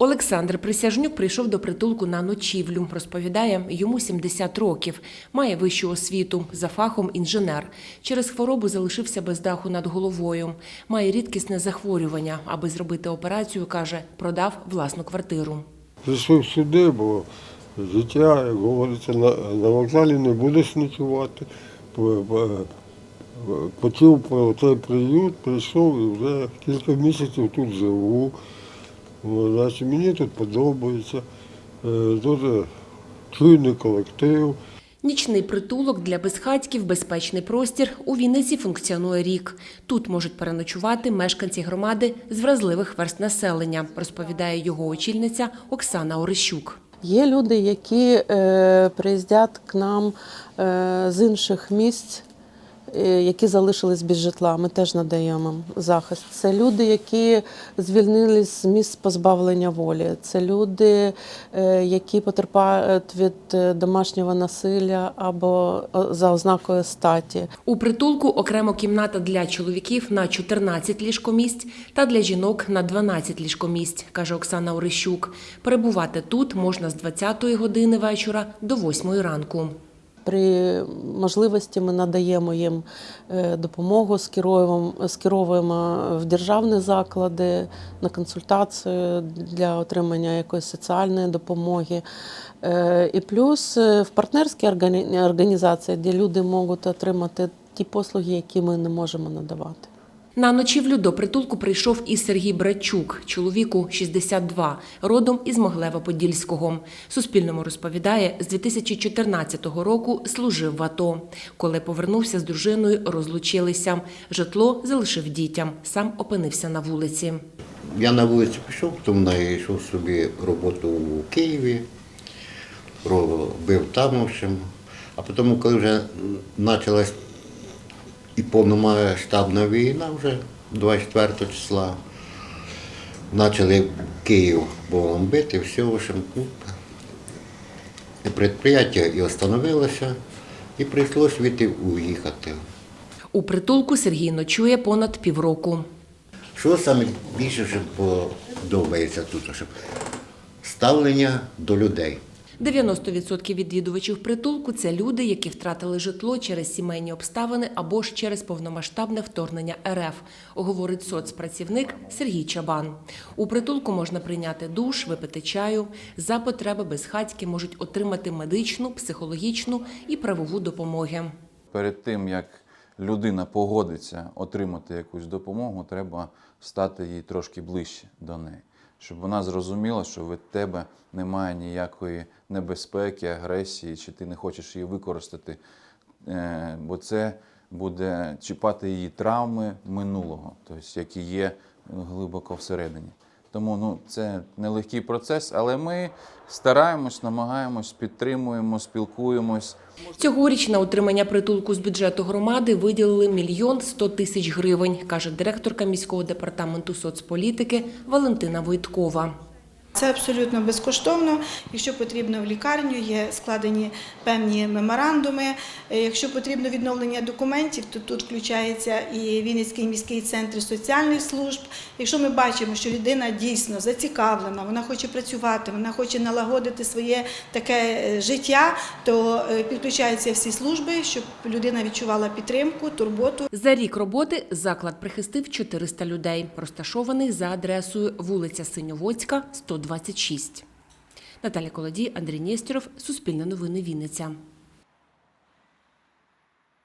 Олександр Присяжнюк прийшов до притулку на ночівлю. Розповідає, йому 70 років, має вищу освіту, за фахом інженер. Через хворобу залишився без даху над головою. Має рідкісне захворювання. Аби зробити операцію, каже, продав власну квартиру. Прийшов сюди, бо життя, як говориться, на, вокзалі не будеш ночувати. По- по- Почув про цей приют, прийшов і вже кілька місяців тут живу. Значить, мені тут подобається. Е, Дуже чуйний колектив. Нічний притулок для безхатьків, безпечний простір у Вінниці функціонує рік. Тут можуть переночувати мешканці громади з вразливих верст населення, розповідає його очільниця Оксана Орищук. Є люди, які е, приїздять к нам е, з інших місць, е, які залишились без житла. Ми теж надаємо захист. Це люди, які звільнились з місць позбавлення волі. Це люди, е, які потерпають від е, домашнього насилля або е, за ознакою статі. У притулку окремо кімната для чоловіків на 14 ліжкомісць та для жінок на 12 ліжкомісць, каже Оксана Орищук. Перебувати тут можна з 20-ї години вечора до 8-ї ранку. При можливості ми надаємо їм е, допомогу, скеровуємо в державні заклади на консультацію для отримання якоїсь соціальної допомоги. Е, І плюс е, в партнерські органі- організації, де люди можуть отримати ті послуги, які ми не можемо надавати. На ночівлю до притулку прийшов і Сергій Братчук, чоловіку 62, родом із Моглева-Подільського. Суспільному розповідає, з 2014 року служив в АТО. Коли повернувся з дружиною, розлучилися. Житло залишив дітям, сам опинився на вулиці. Я на вулицю пішов, потім знайшов собі роботу у Києві, робив там, в общем. А потім, коли вже почалась і повномасштабна війна, вже 24 числа, почали Київ бомбити, все, ну, і підприємство і остановилося, і прийшлося від уїхати. У притулку Сергій ночує понад півроку. Що саме більше подобається тут? Щоб ставлення до людей. 90% відвідувачів притулку це люди, які втратили житло через сімейні обставини або ж через повномасштабне вторгнення РФ, говорить соцпрацівник Сергій Чабан. У притулку можна прийняти душ, випити чаю. За потреби безхатьки можуть отримати медичну, психологічну і правову допомоги. Перед тим як людина погодиться отримати якусь допомогу, треба стати їй трошки ближче до неї, щоб вона зрозуміла, що від тебе немає ніякої небезпеки, агресії, чи ти не хочеш її використати, Е, бо це буде чіпати її травми минулого, тобто які є глибоко всередині. Тому ну, це нелегкий процес, але ми стараємось, намагаємось, підтримуємо, спілкуємось. Цьогоріч на утримання притулку з бюджету громади виділили мільйон сто тисяч гривень, каже директорка міського департаменту соцполітики Валентина Войткова. Це абсолютно безкоштовно. Якщо потрібно в лікарню, є складені певні меморандуми. Е, Якщо потрібно відновлення документів, то тут включається і Вінницький міський центр соціальних служб. Якщо ми бачимо, що людина дійсно зацікавлена, вона хоче працювати, вона хоче налагодити своє таке е, життя, то е, підключаються всі служби, щоб людина відчувала підтримку, турботу. За рік роботи заклад прихистив 400 людей, розташованих за адресою вулиця Синьоводська, 126. Наталя Колодій, Андрій Нєстєров, Суспільне новини Вінниця.